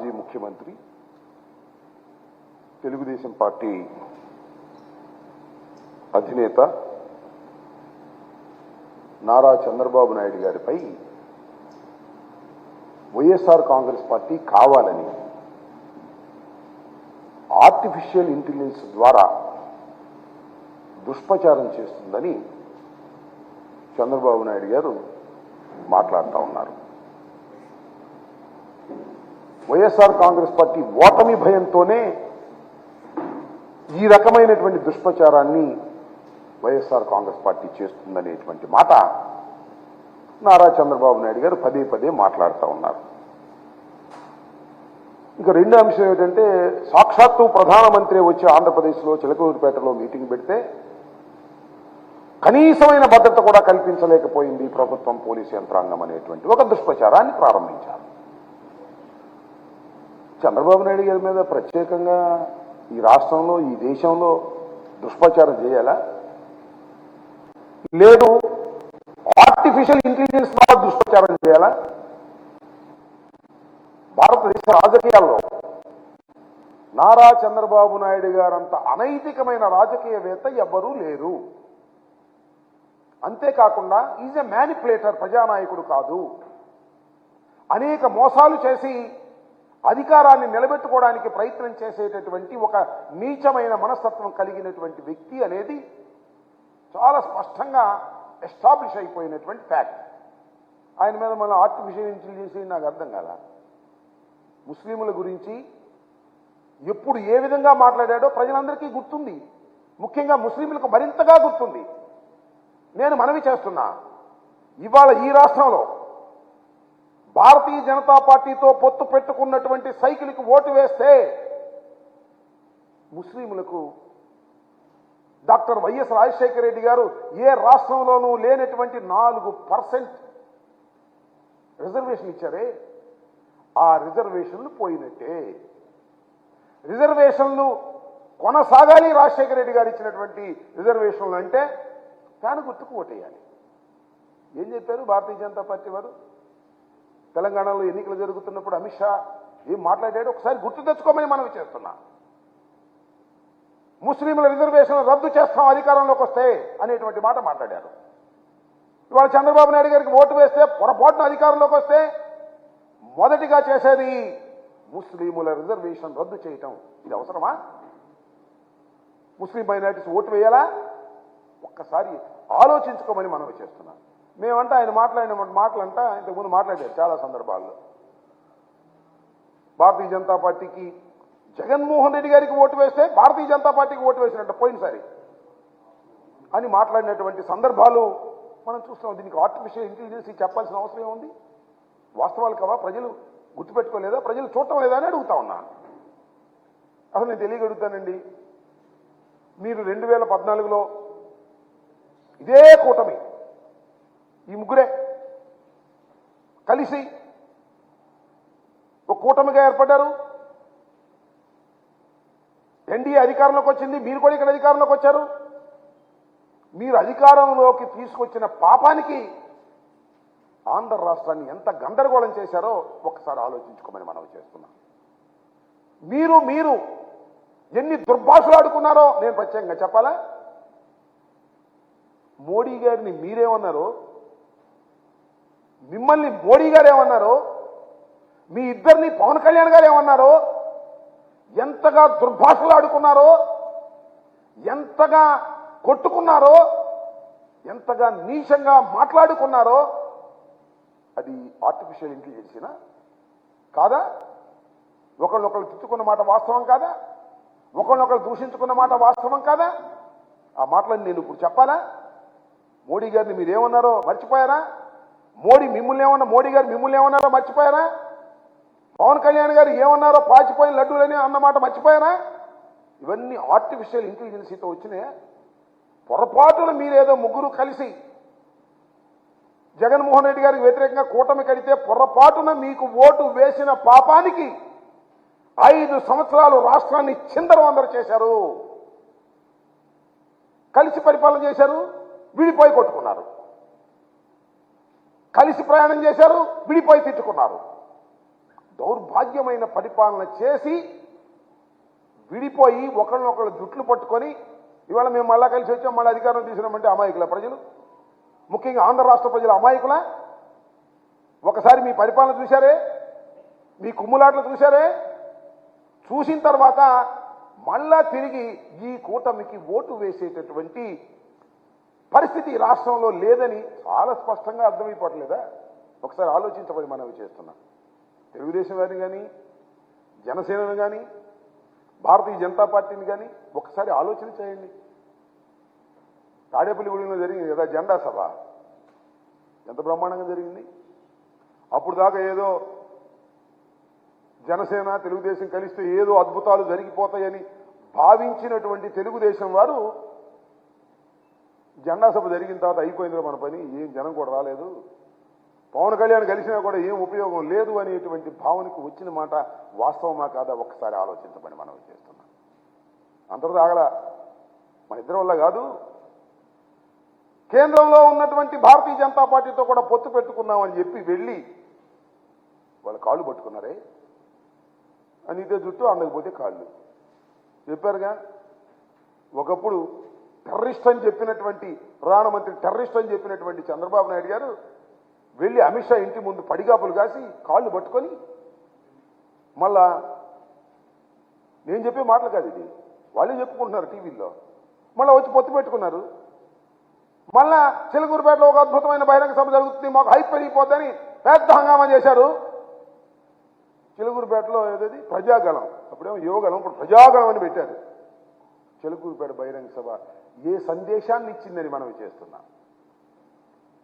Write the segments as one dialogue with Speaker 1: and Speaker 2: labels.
Speaker 1: మాజీ ముఖ్యమంత్రి తెలుగుదేశం పార్టీ అధినేత నారా చంద్రబాబు నాయుడు గారిపై వైఎస్ఆర్ కాంగ్రెస్ పార్టీ కావాలని ఆర్టిఫిషియల్ ఇంటెలిజెన్స్ ద్వారా దుష్ప్రచారం చేస్తుందని చంద్రబాబు నాయుడు గారు మాట్లాడుతూ ఉన్నారు వైఎస్ఆర్ కాంగ్రెస్ పార్టీ ఓటమి భయంతోనే ఈ రకమైనటువంటి దుష్ప్రచారాన్ని వైఎస్ఆర్ కాంగ్రెస్ పార్టీ చేస్తుందనేటువంటి మాట నారా చంద్రబాబు నాయుడు గారు పదే పదే మాట్లాడుతూ ఉన్నారు ఇంకా రెండో అంశం ఏమిటంటే సాక్షాత్తు ప్రధానమంత్రి వచ్చి ఆంధ్రప్రదేశ్లో చిలకూరుపేటలో మీటింగ్ పెడితే కనీసమైన భద్రత కూడా కల్పించలేకపోయింది ప్రభుత్వం పోలీసు యంత్రాంగం అనేటువంటి ఒక దుష్ప్రచారాన్ని ప్రారంభించారు చంద్రబాబు నాయుడు గారి మీద ప్రత్యేకంగా ఈ రాష్ట్రంలో ఈ దేశంలో దుష్ప్రచారం చేయాలా లేదు ఆర్టిఫిషియల్ ఇంటెలిజెన్స్ ద్వారా దుష్ప్రచారం చేయాలా భారతదేశ రాజకీయాల్లో నారా చంద్రబాబు నాయుడు గారంత అనైతికమైన రాజకీయవేత్త ఎవ్వరూ లేరు అంతేకాకుండా ఈజ్ ఎ మ్యానిపులేటర్ ప్రజానాయకుడు కాదు అనేక మోసాలు చేసి అధికారాన్ని నిలబెట్టుకోవడానికి ప్రయత్నం చేసేటటువంటి ఒక నీచమైన మనస్తత్వం కలిగినటువంటి వ్యక్తి అనేది చాలా స్పష్టంగా ఎస్టాబ్లిష్ అయిపోయినటువంటి ఫ్యాక్ట్ ఆయన మీద మనం ఆర్టిఫిషియల్ ఇంటెలిజెన్స్ నాకు అర్థం కదా ముస్లింల గురించి ఎప్పుడు ఏ విధంగా మాట్లాడాడో ప్రజలందరికీ గుర్తుంది ముఖ్యంగా ముస్లింలకు మరింతగా గుర్తుంది నేను మనవి చేస్తున్నా ఇవాళ ఈ రాష్ట్రంలో భారతీయ జనతా పార్టీతో పొత్తు పెట్టుకున్నటువంటి సైకిల్కి ఓటు వేస్తే ముస్లింలకు డాక్టర్ వైఎస్ రాజశేఖర రెడ్డి గారు ఏ రాష్ట్రంలోనూ లేనటువంటి నాలుగు పర్సెంట్ రిజర్వేషన్ ఇచ్చారే ఆ రిజర్వేషన్లు పోయినట్టే రిజర్వేషన్లు కొనసాగాలి రాజశేఖర రెడ్డి గారు ఇచ్చినటువంటి రిజర్వేషన్లు అంటే ఫ్యాన్ గుర్తుకు ఓటేయాలి ఏం చెప్పారు భారతీయ జనతా పార్టీ వారు తెలంగాణలో ఎన్నికలు జరుగుతున్నప్పుడు అమిత్ షా ఏం మాట్లాడాడు ఒకసారి గుర్తు తెచ్చుకోమని మనం చేస్తున్నా ముస్లింల రిజర్వేషన్ రద్దు చేస్తాం అధికారంలోకి వస్తే అనేటువంటి మాట మాట్లాడారు ఇవాళ చంద్రబాబు నాయుడు గారికి ఓటు వేస్తే పొరపాటున అధికారంలోకి వస్తే మొదటిగా చేసేది ముస్లిముల రిజర్వేషన్ రద్దు చేయటం ఇది అవసరమా ముస్లిం మైనార్టీస్ ఓటు వేయాలా ఒక్కసారి ఆలోచించుకోమని మనం చేస్తున్నాం మేమంటే ఆయన మాట్లాడిన మాటలంట ఇంతకుముందు మాట్లాడారు చాలా సందర్భాల్లో భారతీయ జనతా పార్టీకి జగన్మోహన్ రెడ్డి గారికి ఓటు వేస్తే భారతీయ జనతా పార్టీకి ఓటు వేసినట్ట పోయినసారి అని మాట్లాడినటువంటి సందర్భాలు మనం చూస్తాం దీనికి ఆర్టిఫిషియల్ ఇంటెలిజెన్స్ చెప్పాల్సిన అవసరం ఏముంది వాస్తవాలు కావా ప్రజలు గుర్తుపెట్టుకోలేదా ప్రజలు చూడటం లేదా అని అడుగుతా ఉన్నా అసలు నేను తెలియగలుగుతానండి మీరు రెండు వేల పద్నాలుగులో ఇదే కూటమి ఈ ముగ్గురే కలిసి ఒక కూటమిగా ఏర్పడ్డారు ఎన్డీఏ అధికారంలోకి వచ్చింది మీరు కూడా ఇక్కడ అధికారంలోకి వచ్చారు మీరు అధికారంలోకి తీసుకొచ్చిన పాపానికి ఆంధ్ర రాష్ట్రాన్ని ఎంత గందరగోళం చేశారో ఒకసారి ఆలోచించుకోమని మనం చేస్తున్నాం మీరు మీరు ఎన్ని దుర్భాషలు ఆడుకున్నారో నేను ప్రత్యేకంగా చెప్పాలా మోడీ గారిని మీరేమన్నారో మిమ్మల్ని మోడీ గారు ఏమన్నారు మీ ఇద్దరిని పవన్ కళ్యాణ్ గారు ఏమన్నారు ఎంతగా దుర్భాషలు ఆడుకున్నారో ఎంతగా కొట్టుకున్నారో ఎంతగా నీచంగా మాట్లాడుకున్నారో అది ఆర్టిఫిషియల్ ఇంటెలిజెన్సీనా కాదా ఒకళ్ళొకళ్ళు తిట్టుకున్న మాట వాస్తవం కాదా ఒకళ్ళొకళ్ళు దూషించుకున్న మాట వాస్తవం కాదా ఆ మాటలను నేను ఇప్పుడు చెప్పాలా మోడీ గారిని మీరేమన్నారో మర్చిపోయారా మోడీ మిమ్మల్ని ఏమన్నా మోడీ గారు మిమ్మల్ని ఏమన్నారో మర్చిపోయారా పవన్ కళ్యాణ్ గారు ఏమన్నారో పాచిపోయిన లడ్డూలని అన్నమాట మర్చిపోయారా ఇవన్నీ ఆర్టిఫిషియల్ ఇంటెలిజెన్సీతో వచ్చినాయి పొరపాటున మీరేదో ముగ్గురు కలిసి జగన్మోహన్ రెడ్డి గారికి వ్యతిరేకంగా కూటమి కడితే పొరపాటున మీకు ఓటు వేసిన పాపానికి ఐదు సంవత్సరాలు రాష్ట్రాన్ని చిందరవందరు చేశారు కలిసి పరిపాలన చేశారు విడిపోయి కొట్టుకున్నారు కలిసి ప్రయాణం చేశారు విడిపోయి తిట్టుకున్నారు దౌర్భాగ్యమైన పరిపాలన చేసి విడిపోయి ఒకళ్ళనొకళ్ళు జుట్లు పట్టుకొని ఇవాళ మేము మళ్ళా కలిసి వచ్చాం మళ్ళీ అధికారం తీసుకున్నామంటే అమాయకుల ప్రజలు ముఖ్యంగా ఆంధ్ర రాష్ట్ర ప్రజల అమాయకుల ఒకసారి మీ పరిపాలన చూశారే మీ కుమ్ములాట్లు చూశారే చూసిన తర్వాత మళ్ళా తిరిగి ఈ కూటమికి ఓటు వేసేటటువంటి పరిస్థితి రాష్ట్రంలో లేదని చాలా స్పష్టంగా అర్థమైపోవట్లేదా ఒకసారి ఆలోచించబడి మనవి చేస్తున్నాం తెలుగుదేశం వారిని కానీ జనసేనను కానీ భారతీయ జనతా పార్టీని కానీ ఒకసారి ఆలోచన చేయండి గుడిలో జరిగింది కదా జెండా సభ ఎంత బ్రహ్మాండంగా జరిగింది అప్పుడు దాకా ఏదో జనసేన తెలుగుదేశం కలిస్తే ఏదో అద్భుతాలు జరిగిపోతాయని భావించినటువంటి తెలుగుదేశం వారు జెండా సభ జరిగిన తర్వాత అయిపోయింది మన పని ఏం జనం కూడా రాలేదు పవన్ కళ్యాణ్ కలిసినా కూడా ఏం ఉపయోగం లేదు అనేటువంటి భావనకు వచ్చిన మాట వాస్తవమా కాదా ఒక్కసారి ఆలోచించబడి మనం చేస్తున్నాం అంతటా ఆగల మన ఇద్దరి వల్ల కాదు కేంద్రంలో ఉన్నటువంటి భారతీయ జనతా పార్టీతో కూడా పొత్తు పెట్టుకుందామని చెప్పి వెళ్ళి వాళ్ళు కాళ్ళు పట్టుకున్నారే ఇదే జుట్టు అందకపోతే కాళ్ళు చెప్పారుగా ఒకప్పుడు టెర్రరిస్ట్ అని చెప్పినటువంటి ప్రధానమంత్రి టెర్రరిస్ట్ అని చెప్పినటువంటి చంద్రబాబు నాయుడు గారు వెళ్ళి అమిత్ షా ఇంటి ముందు పడిగాపులు కాసి కాళ్ళు పట్టుకొని మళ్ళా నేను చెప్పే మాటలు కాదు ఇది వాళ్ళే చెప్పుకుంటున్నారు టీవీల్లో మళ్ళీ వచ్చి పొత్తు పెట్టుకున్నారు మళ్ళా చిలుకూరుపేటలో ఒక అద్భుతమైన బహిరంగ సభ జరుగుతుంది మాకు హైప్ పెరిగిపోద్దని పెద్ద హంగామా చేశారు చిలుకూరుపేటలో ఏదది ప్రజాగళం అప్పుడేమో యువగళం ఇప్పుడు ప్రజాగళం అని పెట్టారు చిలుకూరుపేట బహిరంగ సభ ఏ సందేశాన్ని ఇచ్చిందని మనం చేస్తున్నాం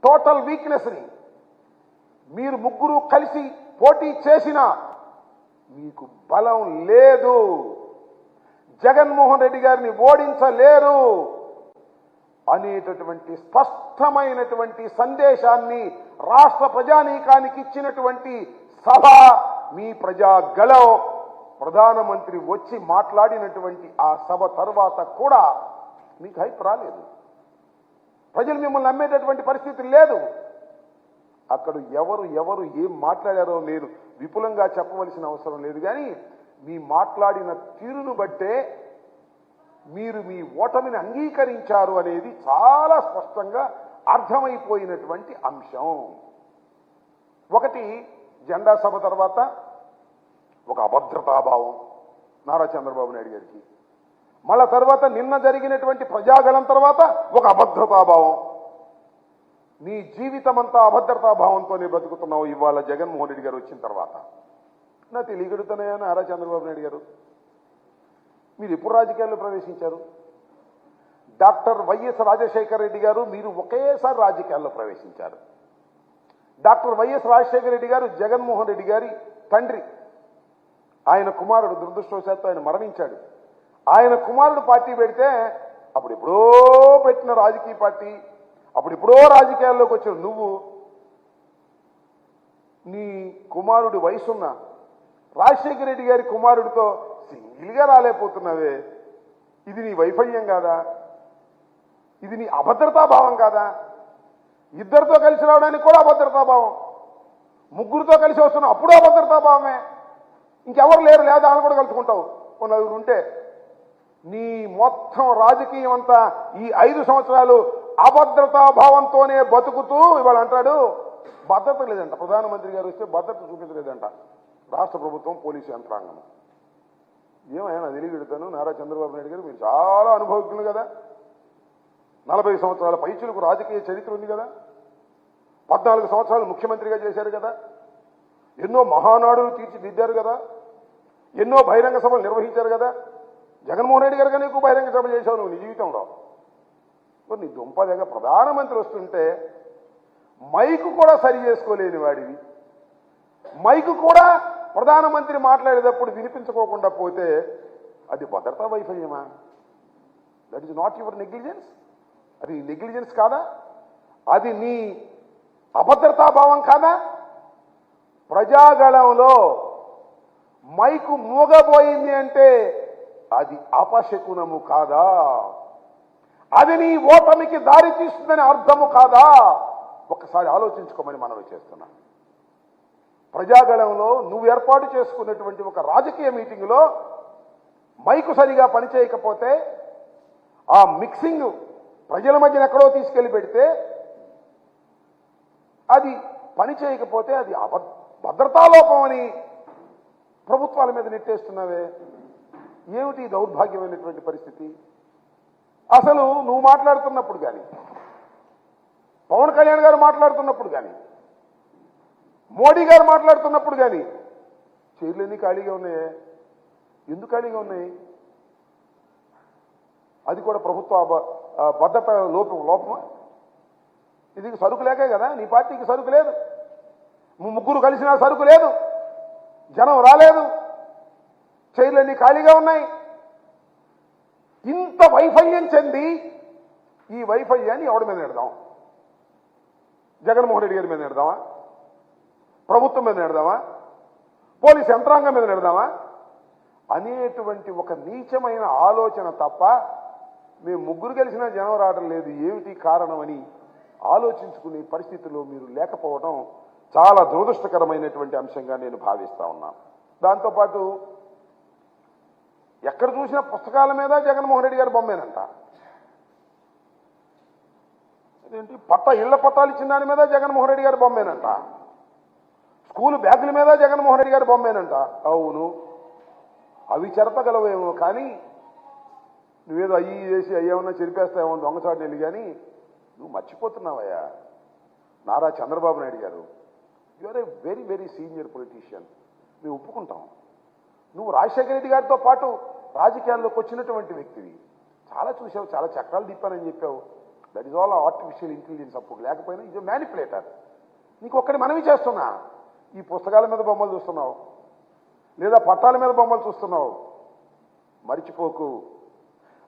Speaker 1: టోటల్ వీక్నెస్ని మీరు ముగ్గురు కలిసి పోటీ చేసినా మీకు బలం లేదు జగన్మోహన్ రెడ్డి గారిని ఓడించలేరు అనేటటువంటి స్పష్టమైనటువంటి సందేశాన్ని రాష్ట్ర ప్రజానీకానికి ఇచ్చినటువంటి సభ మీ ప్రజా గలవ్ ప్రధానమంత్రి వచ్చి మాట్లాడినటువంటి ఆ సభ తర్వాత కూడా మీకు హైప్ రాలేదు ప్రజలు మిమ్మల్ని నమ్మేటటువంటి పరిస్థితి లేదు అక్కడ ఎవరు ఎవరు ఏం మాట్లాడారో లేదు విపులంగా చెప్పవలసిన అవసరం లేదు కానీ మీ మాట్లాడిన తీరును బట్టే మీరు మీ ఓటమిని అంగీకరించారు అనేది చాలా స్పష్టంగా అర్థమైపోయినటువంటి అంశం ఒకటి జెండా సభ తర్వాత ఒక అభద్రతాభావం నారా చంద్రబాబు నాయుడు గారికి మళ్ళా తర్వాత నిన్న జరిగినటువంటి ప్రజాగళం తర్వాత ఒక అభద్రతాభావం నీ జీవితం అంతా అభద్రతాభావంతోనే బ్రతుకుతున్నావు ఇవాళ జగన్మోహన్ రెడ్డి గారు వచ్చిన తర్వాత నా తెలియగడుతున్నాయని ఆరా చంద్రబాబు నాయుడు గారు మీరు ఎప్పుడు రాజకీయాల్లో ప్రవేశించారు డాక్టర్ వైఎస్ రాజశేఖర రెడ్డి గారు మీరు ఒకేసారి రాజకీయాల్లో ప్రవేశించారు డాక్టర్ వైఎస్ రాజశేఖర రెడ్డి గారు జగన్మోహన్ రెడ్డి గారి తండ్రి ఆయన కుమారుడు దురదృష్టవశాత్తు ఆయన మరణించాడు ఆయన కుమారుడు పార్టీ పెడితే అప్పుడు ఎప్పుడో పెట్టిన రాజకీయ పార్టీ అప్పుడు ఎప్పుడో రాజకీయాల్లోకి వచ్చిన నువ్వు నీ కుమారుడి వయసున్న రాజశేఖర రెడ్డి గారి కుమారుడితో సింగిల్గా రాలేకపోతున్నావే ఇది నీ వైఫల్యం కాదా ఇది నీ అభద్రతాభావం కాదా ఇద్దరితో కలిసి రావడానికి కూడా అభద్రతాభావం ముగ్గురితో కలిసి వస్తున్నావు అప్పుడు అభద్రతాభావమే ఇంకెవరు లేరు లేదా అని కూడా కలుసుకుంటావు నలుగురు ఉంటే నీ మొత్తం రాజకీయం అంతా ఈ ఐదు సంవత్సరాలు అభద్రతాభావంతోనే బతుకుతూ ఇవాళ అంటాడు భద్రత లేదంట ప్రధానమంత్రి గారు వస్తే భద్రత చూపించలేదంట రాష్ట్ర ప్రభుత్వం పోలీసు యంత్రాంగం ఏమైనా తెలియగెడతాను నారా చంద్రబాబు నాయుడు గారు మీరు చాలా అనుభవజ్ఞులు కదా నలభై సంవత్సరాల పైచులకు రాజకీయ చరిత్ర ఉంది కదా పద్నాలుగు సంవత్సరాలు ముఖ్యమంత్రిగా చేశారు కదా ఎన్నో మహానాడులు తీర్చిదిద్దారు కదా ఎన్నో బహిరంగ సభలు నిర్వహించారు కదా జగన్మోహన్ రెడ్డి గారు కానీ ఎక్కువ బహిరంగ సభ చేశావు నువ్వు నీ జీవితంలో కొన్ని దుంప దగ్గర ప్రధానమంత్రి వస్తుంటే మైకు కూడా సరి చేసుకోలేని వాడివి మైకు కూడా ప్రధానమంత్రి మాట్లాడేటప్పుడు వినిపించుకోకుండా పోతే అది భద్రతా వైఫల్యమా that is not your negligence అది నెగ్లిజెన్స్ కాదా అది నీ అభద్రతాభావం కాదా ప్రజాగళంలో మైకు మూగబోయింది అంటే అది అపశకునము కాదా అది నీ ఓటమికి దారి తీస్తుందని అర్థము కాదా ఒకసారి ఆలోచించుకోమని మనవి చేస్తున్నాం ప్రజాగళంలో నువ్వు ఏర్పాటు చేసుకున్నటువంటి ఒక రాజకీయ మీటింగ్లో మైకు సరిగా పనిచేయకపోతే ఆ మిక్సింగ్ ప్రజల మధ్యన ఎక్కడో తీసుకెళ్లి పెడితే అది పని చేయకపోతే అది లోపం అని ప్రభుత్వాల మీద నెట్టేస్తున్నావే ఏమిటి దౌర్భాగ్యమైనటువంటి పరిస్థితి అసలు నువ్వు మాట్లాడుతున్నప్పుడు కానీ పవన్ కళ్యాణ్ గారు మాట్లాడుతున్నప్పుడు కానీ మోడీ గారు మాట్లాడుతున్నప్పుడు కానీ చైర్లు ఎన్ని ఖాళీగా ఉన్నాయే ఎందుకు ఖాళీగా ఉన్నాయి అది కూడా ప్రభుత్వ భద్రత లోపం లోపమా ఇది సరుకు లేకే కదా నీ పార్టీకి సరుకు లేదు ముగ్గురు కలిసినా సరుకు లేదు జనం రాలేదు చైర్లన్నీ ఖాళీగా ఉన్నాయి ఇంత వైఫల్యం చెంది ఈ వైఫల్యాన్ని ఎవడి మీద నెడదాం జగన్మోహన్ రెడ్డి గారి మీద నెడదామా ప్రభుత్వం మీద నెడదామా పోలీస్ యంత్రాంగం మీద నెడదామా అనేటువంటి ఒక నీచమైన ఆలోచన తప్ప మేము ముగ్గురు కలిసిన జనం రావడం లేదు ఏమిటి కారణమని ఆలోచించుకునే పరిస్థితిలో మీరు లేకపోవడం చాలా దురదృష్టకరమైనటువంటి అంశంగా నేను భావిస్తూ ఉన్నాను దాంతోపాటు ఎక్కడ చూసిన పుస్తకాల మీద జగన్మోహన్ రెడ్డి గారి బొమ్మేనంట అదేంటి పట్ట ఇళ్ల పట్టాలు ఇచ్చిన దాని మీద జగన్మోహన్ రెడ్డి గారి బొమ్మేనంట స్కూల్ బ్యాగుల మీద జగన్మోహన్ రెడ్డి గారి బొమ్మేనంట అవును అవి చెరపగలవేమో కానీ నువ్వేదో అయ్యి చేసి అయ్యేమన్నా చెరిపేస్తావేమో దొంగచాటు వెళ్ళి కానీ నువ్వు మర్చిపోతున్నావయ్యా Nara Chandrababu Naidu garu you are a very very senior politician మేము ఒప్పుకుంటాం నువ్వు రాజశేఖర రెడ్డి గారితో పాటు రాజకీయాల్లోకి వచ్చినటువంటి వ్యక్తివి చాలా చూసావు చాలా చక్రాలు తిప్పానని చెప్పావు that is all artificial intelligence అప్పుడు లేకపోయినా ఇది మ్యానిపులేటర్ నీకు ఒక్కడి మనవి చేస్తున్నా ఈ పుస్తకాల మీద బొమ్మలు చూస్తున్నావు లేదా పట్టాల మీద బొమ్మలు చూస్తున్నావు మరిచిపోకు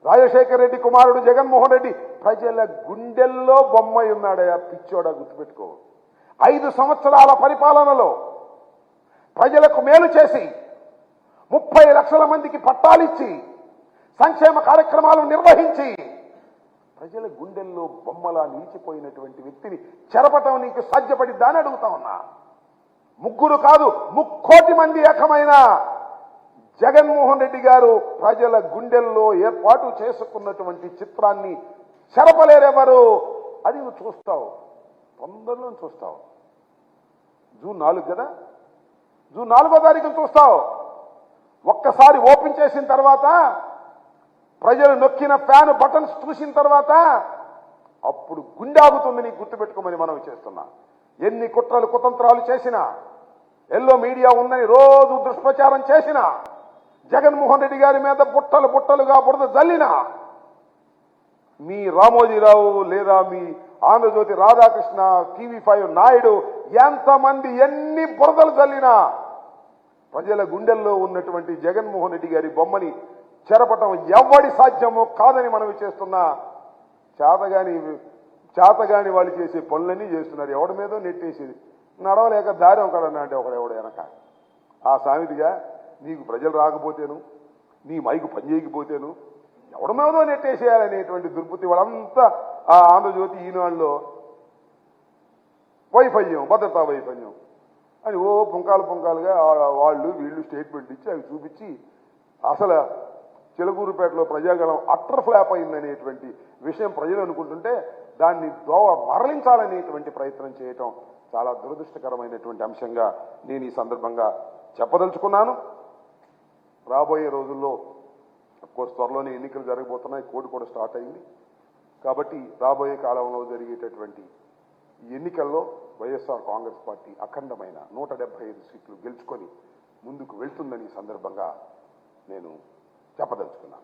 Speaker 1: రాజశేఖర రెడ్డి కుమారుడు జగన్మోహన్ రెడ్డి ప్రజల గుండెల్లో బొమ్మ ఉన్నాడయా పిచ్చోడ గుర్తుపెట్టుకో ఐదు సంవత్సరాల పరిపాలనలో ప్రజలకు మేలు చేసి ముప్పై లక్షల మందికి పట్టాలిచ్చి సంక్షేమ కార్యక్రమాలు నిర్వహించి ప్రజల గుండెల్లో బొమ్మలా నిలిచిపోయినటువంటి వ్యక్తిని చెరపటం నీకు సాధ్యపడిద్దా అని అడుగుతా ఉన్నా ముగ్గురు కాదు ముక్కోటి మంది ఏకమైన జగన్మోహన్ రెడ్డి గారు ప్రజల గుండెల్లో ఏర్పాటు చేసుకున్నటువంటి చిత్రాన్ని చెరపలేరెవరు అది నువ్వు చూస్తావు తొందరలో చూస్తావు జూన్ నాలుగు కదా జూన్ నాలుగో తారీఖును చూస్తావు ఒక్కసారి ఓపెన్ చేసిన తర్వాత ప్రజలు నొక్కిన ఫ్యాన్ బటన్స్ చూసిన తర్వాత అప్పుడు గుండాగుతుంది నీకు గుర్తుపెట్టుకోమని మనం చేస్తున్నా ఎన్ని కుట్రలు కుతంత్రాలు చేసినా ఎల్లో మీడియా ఉందని రోజు దుష్ప్రచారం చేసినా జగన్మోహన్ రెడ్డి గారి మీద బుట్టలు బుట్టలుగా బురద జల్లినా మీ రామోజీరావు లేదా మీ ఆంధ్రజ్యోతి రాధాకృష్ణ టీవీ ఫైవ్ నాయుడు ఎంతమంది ఎన్ని బురదలు జల్లినా ప్రజల గుండెల్లో ఉన్నటువంటి జగన్మోహన్ రెడ్డి గారి బొమ్మని చెరపటం ఎవడి సాధ్యమో కాదని మనం చేస్తున్న చేతగాని చేతగాని వాళ్ళు చేసే పనులన్నీ చేస్తున్నారు ఎవడి మీదో నెట్టేసేది నడవలేక దారి ఒకడన్నా అంటే ఎవడ వెనక ఆ సామెతిగా నీకు ప్రజలు రాకపోతేను నీ మైకు పనిచేయకపోతేను ఎవడి మీదో నెట్టేసేయాలనేటువంటి దుర్బుద్ధి వాళ్ళంతా ఆ ఆంధ్రజ్యోతి ఈనాడులో వైఫల్యం భద్రతా వైఫల్యం అని ఓ పుంకాలు పుంకాలుగా వాళ్ళు వీళ్ళు స్టేట్మెంట్ ఇచ్చి అవి చూపించి అసలు చిలకూరుపేటలో ప్రజాగణం అట్టర్ ఫ్లాప్ అయిందనేటువంటి విషయం ప్రజలు అనుకుంటుంటే దాన్ని దోవ మరలించాలనేటువంటి ప్రయత్నం చేయటం చాలా దురదృష్టకరమైనటువంటి అంశంగా నేను ఈ సందర్భంగా చెప్పదలుచుకున్నాను రాబోయే రోజుల్లో అఫ్కోర్స్ త్వరలోనే ఎన్నికలు జరగబోతున్నాయి కోర్టు కూడా స్టార్ట్ అయింది కాబట్టి రాబోయే కాలంలో జరిగేటటువంటి ఎన్నికల్లో వైఎస్ఆర్ కాంగ్రెస్ పార్టీ అఖండమైన నూట డెబ్బై ఐదు సీట్లు గెలుచుకొని ముందుకు వెళ్తుందని సందర్భంగా నేను చెప్పదలుచుకున్నాను